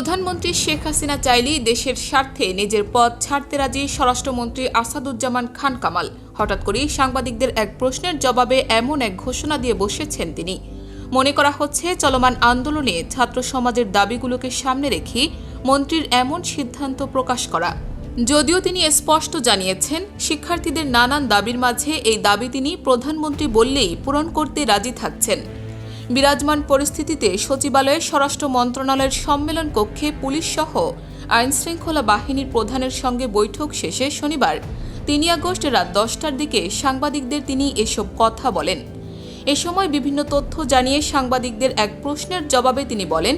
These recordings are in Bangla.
প্রধানমন্ত্রী শেখ হাসিনা চাইলেই দেশের স্বার্থে নিজের পদ ছাড়তে রাজি স্বরাষ্ট্রমন্ত্রী আসাদুজ্জামান খান কামাল। হঠাৎ করেই সাংবাদিকদের এক প্রশ্নের জবাবে এমন এক ঘোষণা দিয়ে বসেছেন তিনি। মনে করা হচ্ছে, চলমান আন্দোলনে ছাত্র সমাজের দাবিগুলোকে সামনে রেখে মন্ত্রীর এমন সিদ্ধান্ত প্রকাশ করা। যদিও তিনি স্পষ্ট জানিয়েছেন, শিক্ষার্থীদের নানান দাবির মাঝে এই দাবি তিনি প্রধানমন্ত্রী বললেই পূরণ করতে রাজি থাকছেন। বিরাজমান পরিস্থিতিতে সচিবালয়ে স্বরাষ্ট্র মন্ত্রণালয়ের সম্মেলন কক্ষে পুলিশ সহ আইনশৃঙ্খলা বাহিনীর প্রধানের সঙ্গে বৈঠক শেষে শনিবার তিনই আগস্ট রাত দশটার দিকে সাংবাদিকদের তিনি এসব কথা বলেন। এ সময় বিভিন্ন তথ্য জানিয়ে সাংবাদিকদের এক প্রশ্নের জবাবে তিনি বলেন,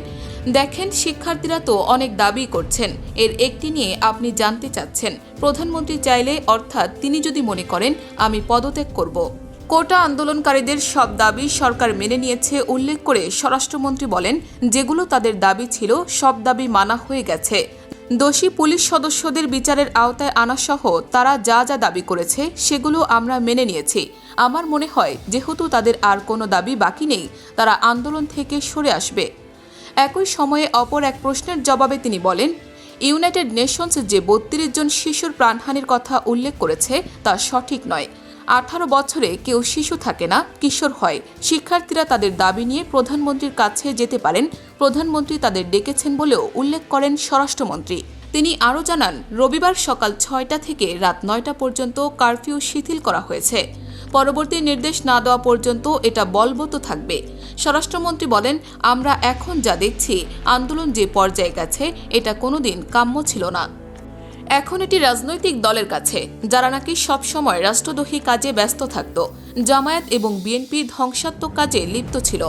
দেখেন, শিক্ষার্থীরা তো অনেক দাবি করছেন। এর একটি নিয়ে আপনি জানতে চাচ্ছেন। প্রধানমন্ত্রী চাইলে, অর্থাৎ তিনি যদি মনে করেন, আমি পদত্যাগ করব। কোটা আন্দোলনকারীদের সব দাবি সরকার মেনে নিয়েছে উল্লেখ করে স্বরাষ্ট্রমন্ত্রী বলেন, যেগুলো তাদের দাবি ছিল, সব দাবি মানা হয়ে গেছে। দোষী পুলিশ সদস্যদের বিচারের আওতায় আনাসহ তারা যা যা দাবি করেছে, সেগুলো আমরা মেনে নিয়েছি। আমার মনে হয়, যেহেতু তাদের আর কোনো দাবি বাকি নেই, তারা আন্দোলন থেকে সরে আসবে। একই সময়ে অপর এক প্রশ্নের জবাবে তিনি বলেন, ইউনাইটেড নেশনস যে বত্রিশ জন শিশুর প্রাণহানির কথা উল্লেখ করেছে, তা সঠিক নয়। আঠারো বছরে কেউ শিশু থাকে না, কিশোর হয়। শিক্ষার্থীরা তাদের দাবি নিয়ে প্রধানমন্ত্রীর কাছে যেতে পারেন। প্রধানমন্ত্রী তাদের ডেকেছেন বলেও উল্লেখ করেন স্বরাষ্ট্রমন্ত্রী। তিনি আরও জানান, রবিবার সকাল ছয়টা থেকে রাত নয়টা পর্যন্ত কারফিউ শিথিল করা হয়েছে। পরবর্তী নির্দেশ না দেওয়া পর্যন্ত এটা বলবৎ থাকবে। স্বরাষ্ট্রমন্ত্রী বলেন, আমরা এখন যা দেখছি, আন্দোলন যে পর্যায়ে গেছে, এটা কোনোদিন কাম্য ছিল না। এখন এটি রাজনৈতিক দলের কাছে, যারা নাকি সবসময় রাষ্ট্রদ্রোহী কাজে ব্যস্ত থাকত, জামায়াত এবং বিএনপি ধ্বংসাত্মক কাজে লিপ্ত ছিল।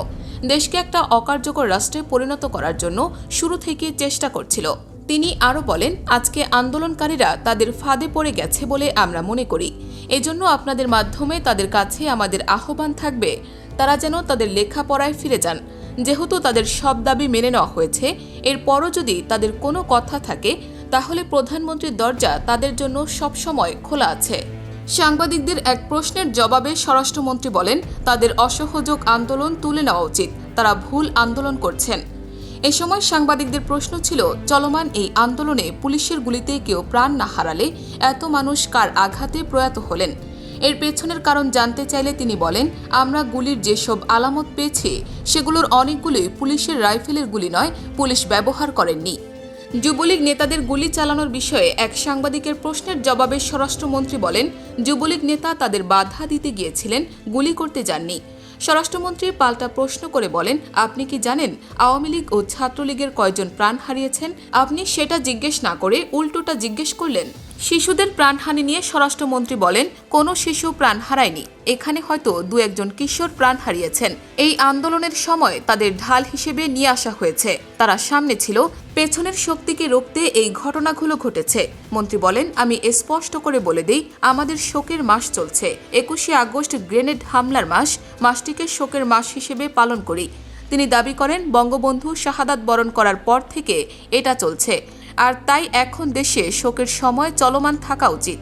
দেশকে একটা অকার্যকর রাষ্ট্রে পরিণত করার জন্য শুরু থেকে চেষ্টা করছিল। তিনি আরও বলেন, আজকে আন্দোলনকারীরা তাদের ফাঁদে পড়ে গেছে বলে আমরা মনে করি। এজন্য আপনাদের মাধ্যমে তাদের কাছে আমাদের আহ্বান থাকবে, তারা যেন তাদের লেখাপড়ায় ফিরে যান। যেহেতু তাদের সব দাবি মেনে নেওয়া হয়েছে, এরপরও যদি তাদের কোনো কথা থাকে তাহলে প্রধানমন্ত্রীর দরজা তাদের জন্য সবসময় খোলা আছে। সাংবাদিকদের এক প্রশ্নের জবাবে স্বরাষ্ট্রমন্ত্রী বলেন, তাদের অসহযোগ আন্দোলন তুলে নেওয়া উচিত, তারা ভুল আন্দোলন করছেন। এ সময় সাংবাদিকদের প্রশ্ন ছিল, চলমান এই আন্দোলনে পুলিশের গুলিতে কেউ প্রাণ না হারালে এত মানুষ কার আঘাতে প্রয়াত হলেন? এর পেছনের কারণ জানতে চাইলে তিনি বলেন, আমরা গুলির যেসব আলামত পেয়েছি, সেগুলোর অনেকগুলোই পুলিশের রাইফেলের গুলি নয়, পুলিশ ব্যবহার করেননি। যুবলীগ নেতাদের গুলি চালানোর বিষয়ে এক সাংবাদিকের প্রশ্নের জবাবে স্বরাষ্ট্রমন্ত্রী বলেন, যুবলীগ নেতা তাদের বাধা দিতে গিয়েছিলেন, গুলি করতে যাননি। স্বরাষ্ট্রমন্ত্রী পাল্টা প্রশ্ন করে বলেন, আপনি কি জানেন, আওয়ামী লীগ ও ছাত্রলীগের কয়জন প্রাণ হারিয়েছেন? আপনি সেটা জিজ্ঞেস না করে উল্টোটা জিজ্ঞেস করলেন। শিশুদের প্রাণহানি নিয়ে স্বরাষ্ট্রমন্ত্রী বলেন, কোনো শিশু প্রাণ হারায়নি। এখানে হয়তো দু একজন কিশোর প্রাণ হারিয়েছেন। এই আন্দোলনের সময় তাদের ঢাল হিসেবে নিয়ে আসা হয়েছে। তারা সামনে ছিল, পেছনের শক্তিকে রোখতে এই ঘটনাগুলো ঘটেছে। মন্ত্রী বলেন, আমি স্পষ্ট করে বলে দিই, আমাদের শোকের মাস চলছে। একুশে আগস্ট গ্রেনেড হামলার মাস, মাসটিকে শোকের মাস হিসেবে পালন করি। তিনি দাবি করেন, বঙ্গবন্ধু শাহাদাত বরণ করার পর থেকে এটা চলছে। আর তাই এখন দেশে শোকের সময় চলমান থাকা উচিত।